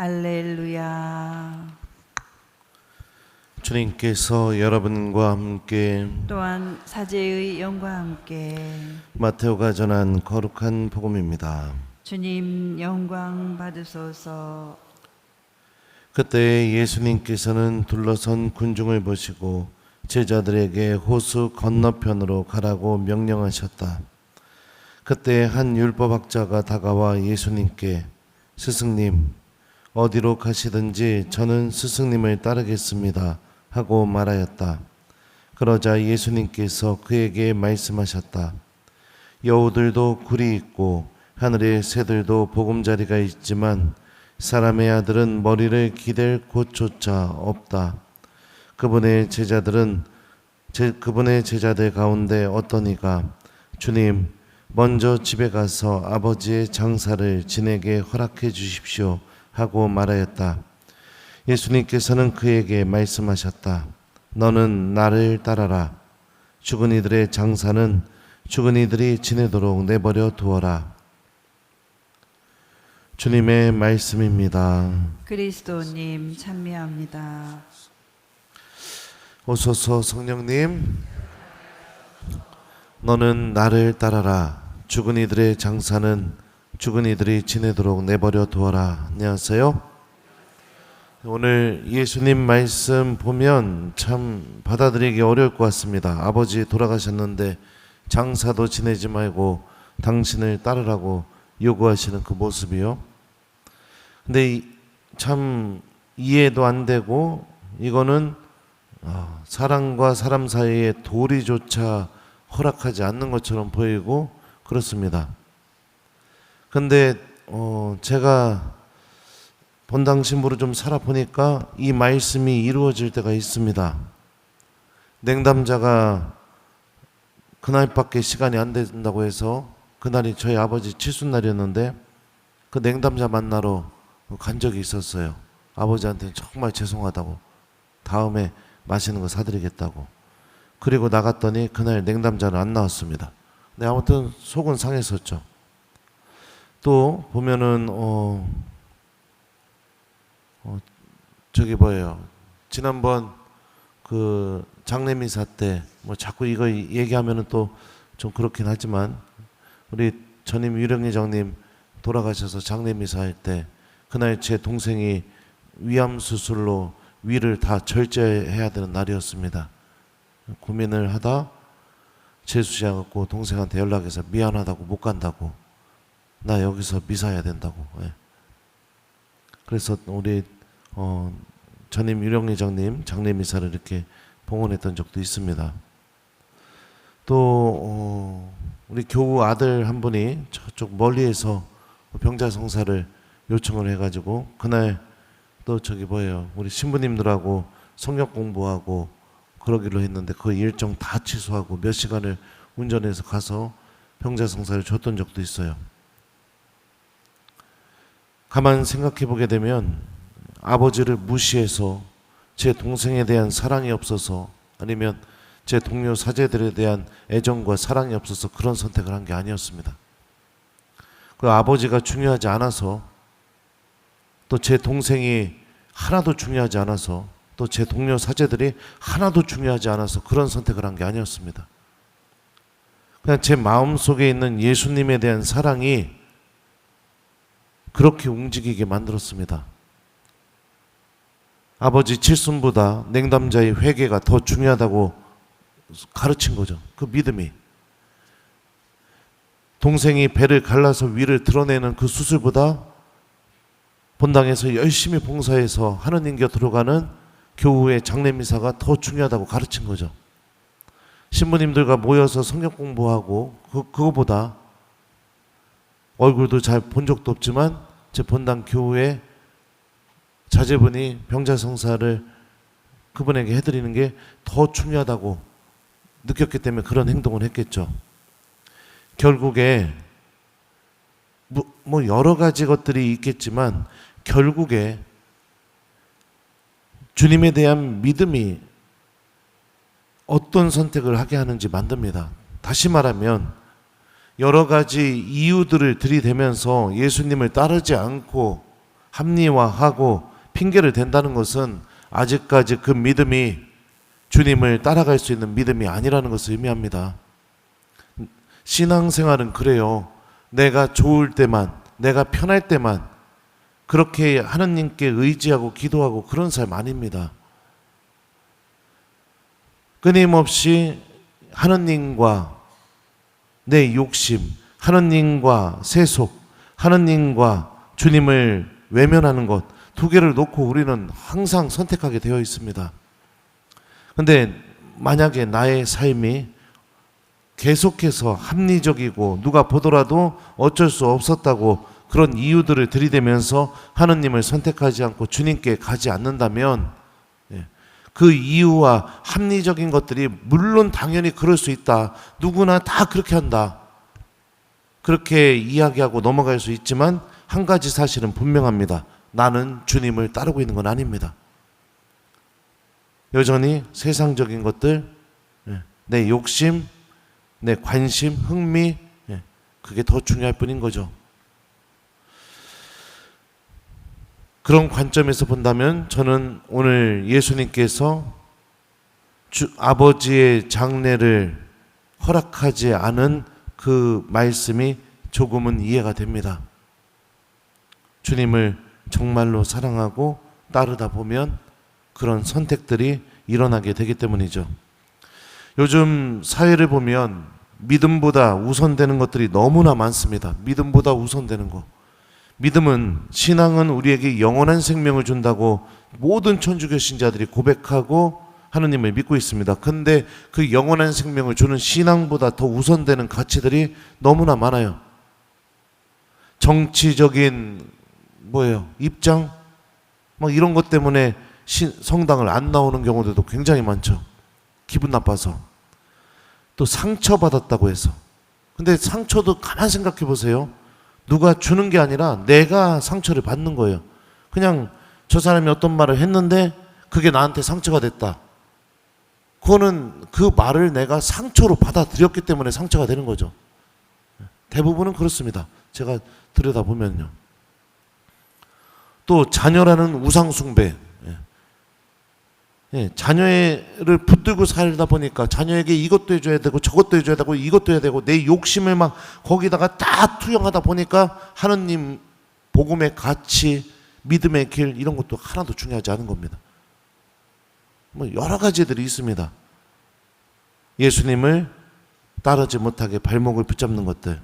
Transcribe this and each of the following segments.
알렐루야. 주님께서 여러분과 함께 또한 사제의 영과 함께 마테오가 전한 거룩한 복음입니다. 주님 영광 받으소서. 그때 예수님께서는 둘러선 군중을 보시고 제자들에게 호수 건너편으로 가라고 명령하셨다. 그때 한 율법학자가 다가와 예수님께 스승님 어디로 가시든지 저는 스승님을 따르겠습니다 하고 말하였다. 그러자 예수님께서 그에게 말씀하셨다. 여우들도 굴이 있고 하늘의 새들도 보금자리가 있지만 사람의 아들은 머리를 기댈 곳조차 없다. 그분의 제자들은 제, 그분의 제자들 가운데 어떤 이가 주님 먼저 집에 가서 아버지의 장사를 진에게 허락해 주십시오 하고 말하였다. 예수님께서는 그에게 말씀하셨다. 너는 나를 따라라. 죽은 이들의 장사는 죽은 이들이 지내도록 내버려 두어라. 주님의 말씀입니다. 그리스도님 찬미합니다. 오소서 성령님, 너는 나를 따라라. 죽은 이들의 장사는 죽은 이들이 지내도록 내버려 두어라. 안녕하세요. 오늘 예수님 말씀 보면 참 받아들이기 어려울 것 같습니다. 아버지 돌아가셨는데 장사도 지내지 말고 당신을 따르라고 요구하시는 그 모습이요. 근데 이- 참 이해도 안 되고 이거는 아, 사람과 사람 사이에 도리조차 허락하지 않는 것처럼 보이고 그렇습니다. 근데 어 제가 본당 신부로 좀 살아보니까 이 말씀이 이루어질 때가 있습니다. 냉담자가 그날밖에 시간이 안 된다고 해서 그날이 저희 아버지 칠순날이었는데 그 냉담자 만나러 간 적이 있었어요. 아버지한테 정말 죄송하다고 다음에 맛있는 거 사드리겠다고. 그리고 나갔더니 그날 냉담자는 안 나왔습니다. 근데 아무튼 속은 상했었죠. 또 보면은 어, 어 저기 뭐예요. 지난번 그 장례미사 때 뭐 자꾸 이거 얘기하면은 또 좀 그렇긴 하지만 우리 전임 유령회장님 돌아가셔서 장례미사 할 때 그날 제 동생이 위암 수술로 위를 다 절제해야 되는 날이었습니다. 고민을 하다 재수씨 갖고 동생한테 연락해서 미안하다고 못 간다고 나 여기서 미사해야 된다고. 예. 그래서 우리 어, 전임 유령 회장님 장례 미사를 이렇게 봉헌했던 적도 있습니다. 또 어, 우리 교우 아들 한 분이 저쪽 멀리에서 병자 성사를 요청을 해가지고 그날 또 저기 뭐예요 우리 신부님들하고 성역 공부하고 그러기로 했는데 그 일정 다 취소하고 몇 시간을 운전해서 가서 병자 성사를 줬던 적도 있어요. 가만 생각해 보게 되면 아버지를 무시해서 제 동생에 대한 사랑이 없어서 아니면 제 동료 사제들에 대한 애정과 사랑이 없어서 그런 선택을 한 게 아니었습니다. 그 아버지가 중요하지 않아서 또 제 동생이 하나도 중요하지 않아서 또 제 동료 사제들이 하나도 중요하지 않아서 그런 선택을 한 게 아니었습니다. 그냥 제 마음 속에 있는 예수님에 대한 사랑이 그렇게 움직이게 만들었습니다. 아버지 칠순보다 냉담자의 회개가 더 중요하다고 가르친 거죠. 그 믿음이. 동생이 배를 갈라서 위를 드러내는 그 수술보다 본당에서 열심히 봉사해서 하느님 곁으로 가는 교우의 장례미사가 더 중요하다고 가르친 거죠. 신부님들과 모여서 성경 공부하고 그, 그거보다 얼굴도 잘 본 적도 없지만 제 본당 교우의 자제분이 병자성사를 그분에게 해드리는 게 더 중요하다고 느꼈기 때문에 그런 행동을 했겠죠. 결국에 뭐- 뭐 여러 가지 것들이 있겠지만 결국에 주님에 대한 믿음이 어떤 선택을 하게 하는지 만듭니다. 다시 말하면 여러 가지 이유들을 들이대면서 예수님을 따르지 않고 합리화하고 핑계를 댄다는 것은 아직까지 그 믿음이 주님을 따라갈 수 있는 믿음이 아니라는 것을 의미합니다. 신앙생활은 그래요. 내가 좋을 때만, 내가 편할 때만 그렇게 하느님께 의지하고 기도하고 그런 삶 아닙니다. 끊임없이 하느님과 내 욕심, 하느님과 세속, 하느님과 주님을 외면하는 것 두 개를 놓고 우리는 항상 선택하게 되어 있습니다. 근데 만약에 나의 삶이 계속해서 합리적이고 누가 보더라도 어쩔 수 없었다고 그런 이유들을 들이대면서 하느님을 선택하지 않고 주님께 가지 않는다면 예, 그 이유와 합리적인 것들이 물론 당연히 그럴 수 있다. 누구나 다 그렇게 한다. 그렇게 이야기하고 넘어갈 수 있지만 한 가지 사실은 분명합니다. 나는 주님을 따르고 있는 건 아닙니다. 여전히 세상적인 것들, 예, 내 욕심, 내 관심, 흥미, 예, 그게 더 중요할 뿐인 거죠. 그런 관점에서 본다면 저는 오늘 예수님께서 주, 아버지의 장례를 허락하지 않은 그 말씀이 조금은 이해가 됩니다. 주님을 정말로 사랑하고 따르다 보면 그런 선택들이 일어나게 되기 때문이죠. 요즘 사회를 보면 믿음보다 우선되는 것들이 너무나 많습니다. 믿음보다 우선되는 거. 믿음은 신앙은 우리에게 영원한 생명을 준다고 모든 천주교 신자들이 고백하고 하느님을 믿고 있습니다. 근데 그 영원한 생명을 주는 신앙보다 더 우선되는 가치들이 너무나 많아요. 정치적인 뭐예요? 입장 막 이런 것 때문에 신, 성당을 안 나오는 경우들도 굉장히 많죠. 기분 나빠서 또 상처 받았다고 해서 근데 상처도 가만 생각해 보세요. 누가 주는 게 아니라 내가 상처를 받는 거예요. 그냥 저 사람이 어떤 말을 했는데 그게 나한테 상처가 됐다. 그거는 그 말을 내가 상처로 받아들였기 때문에 상처가 되는 거죠. 대부분은 그렇습니다. 제가 들여다보면요. 또 자녀라는 우상숭배. 예. 예, 자녀를 붙들고 살다 보니까 자녀에게 이것도 해줘야 되고 저것도 해줘야 되고 이것도 해야 되고 내 욕심을 막 거기다가 다 투영하다 보니까 하느님 복음의 가치, 믿음의 길 이런 것도 하나도 중요하지 않은 겁니다. 뭐 여러 가지들이 있습니다. 예수님을 따르지 못하게 발목을 붙잡는 것들.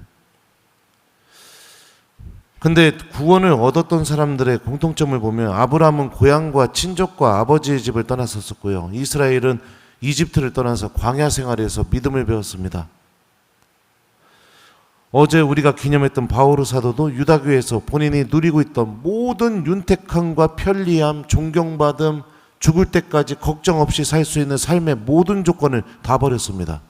근데 구원을 얻었던 사람들의 공통점을 보면 아브라함은 고향과 친족과 아버지의 집을 떠났었고요. 이스라엘은 이집트를 떠나서 광야 생활에서 믿음을 배웠습니다. 어제 우리가 기념했던 바오르 사도도 유다교에서 본인이 누리고 있던 모든 윤택함과 편리함, 존경받음, 죽을 때까지 걱정 없이 살 수 있는 삶의 모든 조건을 다 버렸습니다.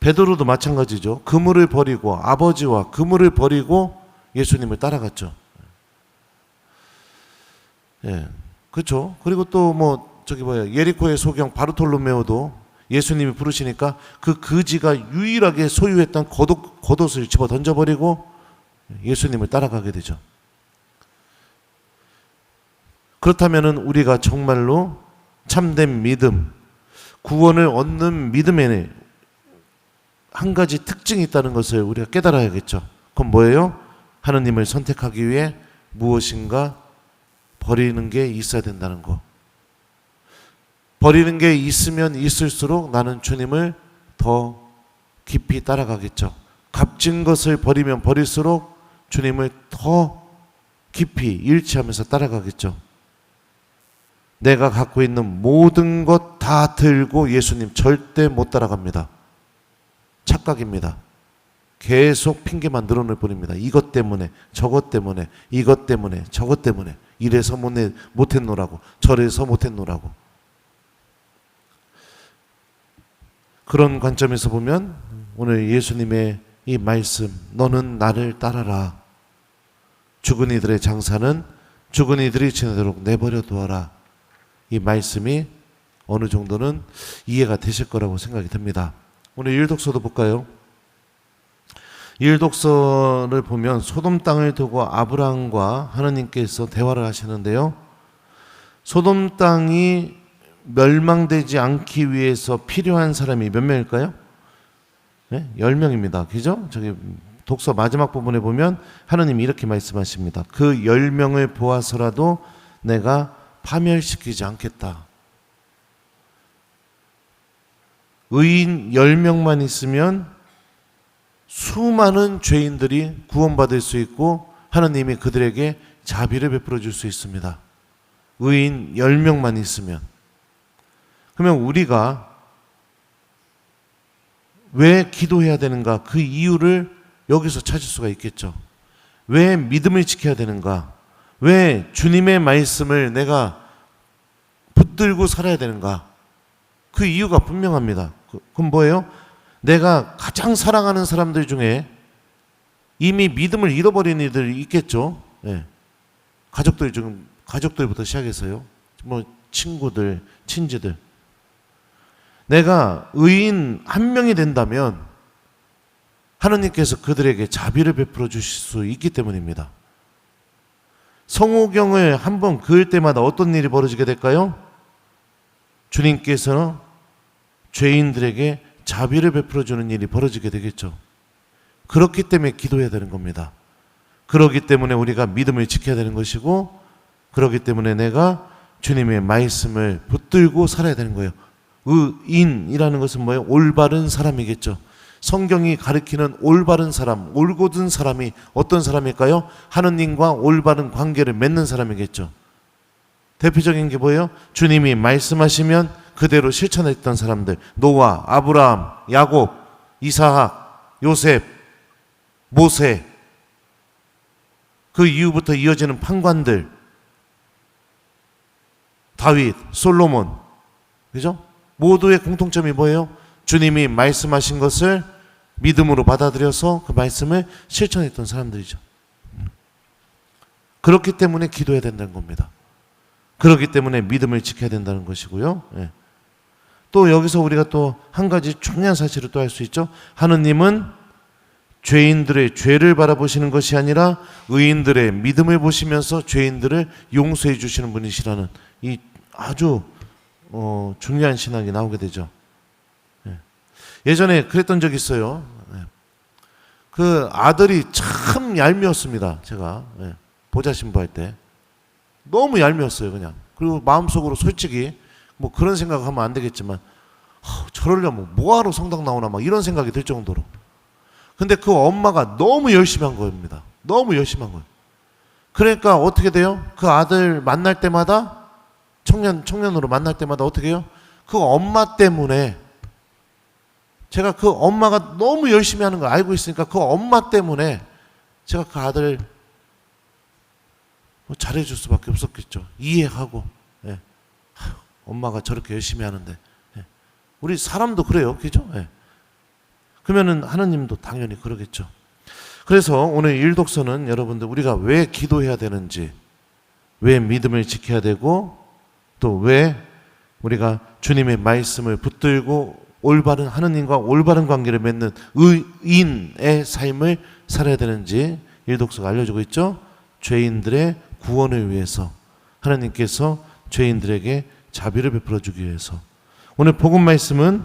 베드로도 마찬가지죠. 그물을 버리고 아버지와 그물을 버리고 예수님을 따라갔죠. 예, 그렇죠. 그리고 또 뭐 저기 뭐야 예리코의 소경 바르톨로메오도 예수님이 부르시니까 그 그지가 유일하게 소유했던 겉옷, 겉옷을 집어 던져버리고 예수님을 따라가게 되죠. 그렇다면은 우리가 정말로 참된 믿음, 구원을 얻는 믿음에 한 가지 특징이 있다는 것을 우리가 깨달아야겠죠. 그건 뭐예요? 하느님을 선택하기 위해 무엇인가 버리는 게 있어야 된다는 거. 버리는 게 있으면 있을수록 나는 주님을 더 깊이 따라가겠죠. 값진 것을 버리면 버릴수록 주님을 더 깊이 일치하면서 따라가겠죠. 내가 갖고 있는 모든 것 다 들고 예수님 절대 못 따라갑니다. 착각입니다. 계속 핑계만 늘어낼 뿐입니다. 이것 때문에, 저것 때문에, 이것 때문에, 저것 때문에, 이래서 못했노라고, 저래서 못했노라고. 그런 관점에서 보면 오늘 예수님의 이 말씀, 너는 나를 따라라. 죽은 이들의 장사는 죽은 이들이 지내도록 내버려 두어라. 이 말씀이 어느 정도는 이해가 되실 거라고 생각이 듭니다. 오늘 일독서도 볼까요? 일독서를 보면 소돔 땅을 두고 아브라함과 하나님께서 대화를 하시는데요. 소돔 땅이 멸망되지 않기 위해서 필요한 사람이 몇 명일까요? 네? 10명입니다. 그죠? 저기 독서 마지막 부분에 보면 하나님이 이렇게 말씀하십니다. 그 10명을 보아서라도 내가 파멸시키지 않겠다. 의인 10명만 있으면 수많은 죄인들이 구원받을 수 있고 하나님이 그들에게 자비를 베풀어 줄 수 있습니다. 의인 10명만 있으면. 그러면 우리가 왜 기도해야 되는가? 그 이유를 여기서 찾을 수가 있겠죠. 왜 믿음을 지켜야 되는가? 왜 주님의 말씀을 내가 붙들고 살아야 되는가? 그 이유가 분명합니다. 그- 그건 뭐예요? 내가 가장 사랑하는 사람들 중에 이미 믿음을 잃어버린 이들이 있겠죠. 예. 가족들 중 가족들부터 시작해서요. 뭐 친구들, 친지들. 내가 의인 한 명이 된다면 하나님께서 그들에게 자비를 베풀어 주실 수 있기 때문입니다. 성호경을 한 번 그을 때마다 어떤 일이 벌어지게 될까요? 주님께서는 죄인들에게 자비를 베풀어 주는 일이 벌어지게 되겠죠. 그렇기 때문에 기도해야 되는 겁니다. 그렇기 때문에 우리가 믿음을 지켜야 되는 것이고 그렇기 때문에 내가 주님의 말씀을 붙들고 살아야 되는 거예요. 의인이라는 것은 뭐예요? 올바른 사람이겠죠. 성경이 가리키는 올바른 사람, 올곧은 사람이 어떤 사람일까요? 하느님과 올바른 관계를 맺는 사람이겠죠. 대표적인 게 뭐예요? 주님이 말씀하시면 그대로 실천했던 사람들. 노아, 아브라함, 야곱, 이사학, 요셉, 모세. 그 이후부터 이어지는 판관들. 다윗, 솔로몬. 그죠? 모두의 공통점이 뭐예요? 주님이 말씀하신 것을 믿음으로 받아들여서 그 말씀을 실천했던 사람들이죠. 그렇기 때문에 기도해야 된다는 겁니다. 그렇기 때문에 믿음을 지켜야 된다는 것이고요. 예. 또 여기서 우리가 또 한 가지 중요한 사실을 또알수 있죠. 하느님은 죄인들의 죄를 바라보시는 것이 아니라 의인들의 믿음을 보시면서 죄인들을 용서해 주시는 분이시라는 이 아주 어, 중요한 신학이 나오게 되죠. 예. 예전에 그랬던 적이 있어요. 예. 그 아들이 참 얄미웠습니다. 제가 예. 보자 신부 할 때 너무 얄미웠어요. 그냥 그리고 마음속으로 솔직히 뭐 그런 생각하면 안 되겠지만 아, 저러려면 뭐하러 성당 나오나 막 이런 생각이 들 정도로. 근데 그 엄마가 너무 열심히 한 겁니다. 너무 열심히 한 거예요. 그러니까 어떻게 돼요? 그 아들 만날 때마다 청년 청년으로 만날 때마다 어떻게 해요? 그 엄마 때문에 제가 그 엄마가 너무 열심히 하는 걸 알고 있으니까 그 엄마 때문에 제가 그 아들 뭐 잘해줄 수밖에 없었겠죠. 이해하고 예. 엄마가 저렇게 열심히 하는데 예. 우리 사람도 그래요, 그죠? 예. 그러면은 하나님도 당연히 그러겠죠. 그래서 오늘 일독서는 여러분들 우리가 왜 기도해야 되는지, 왜 믿음을 지켜야 되고, 또 왜 우리가 주님의 말씀을 붙들고 올바른 하느님과 올바른 관계를 맺는 의인의 삶을 살아야 되는지 일독서가 알려주고 있죠. 죄인들의 구원을 위해서 하나님께서 죄인들에게 자비를 베풀어 주기 위해서 오늘 복음 말씀은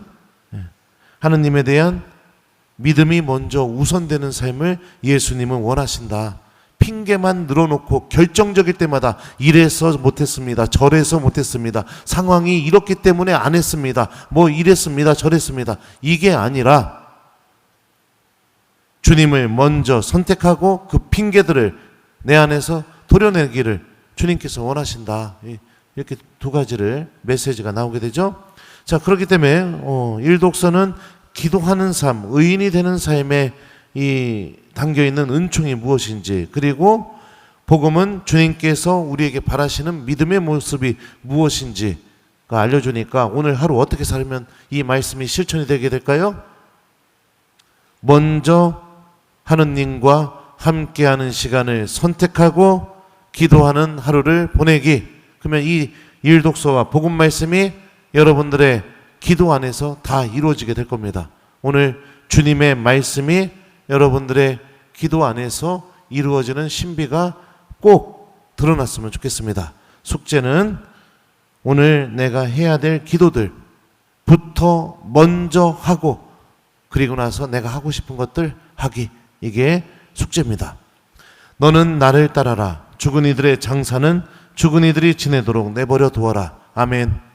예, 하느님에 대한 믿음이 먼저 우선되는 삶을 예수님은 원하신다. 핑계만 늘어놓고 결정적일 때마다 이래서 못했습니다. 저래서 못했습니다. 상황이 이렇기 때문에 안 했습니다. 뭐 이랬습니다. 저랬습니다. 이게 아니라 주님을 먼저 선택하고 그 핑계들을 내 안에서 도려내기를 주님께서 원하신다. 이- 이렇게 두 가지를 메시지가 나오게 되죠. 자, 그렇기 때문에 어, 일독서는 기도하는 삶, 의인이 되는 삶에 이 담겨 있는 은총이 무엇인지 그리고 복음은 주님께서 우리에게 바라시는 믿음의 모습이 무엇인지가 알려주니까 오늘 하루 어떻게 살면 이 말씀이 실천이 되게 될까요? 먼저 하느님과 함께하는 시간을 선택하고 기도하는 하루를 보내기. 그러면 이 일독서와 복음 말씀이 여러분들의 기도 안에서 다 이루어지게 될 겁니다. 오늘 주님의 말씀이 여러분들의 기도 안에서 이루어지는 신비가 꼭 드러났으면 좋겠습니다. 숙제는 오늘 내가 해야 될 기도들부터 먼저 하고 그리고 나서 내가 하고 싶은 것들 하기 이게 숙제입니다. 너는 나를 따라라. 죽은 이들의 장사는 죽은 이들이 지내도록 내버려 두어라. 아멘.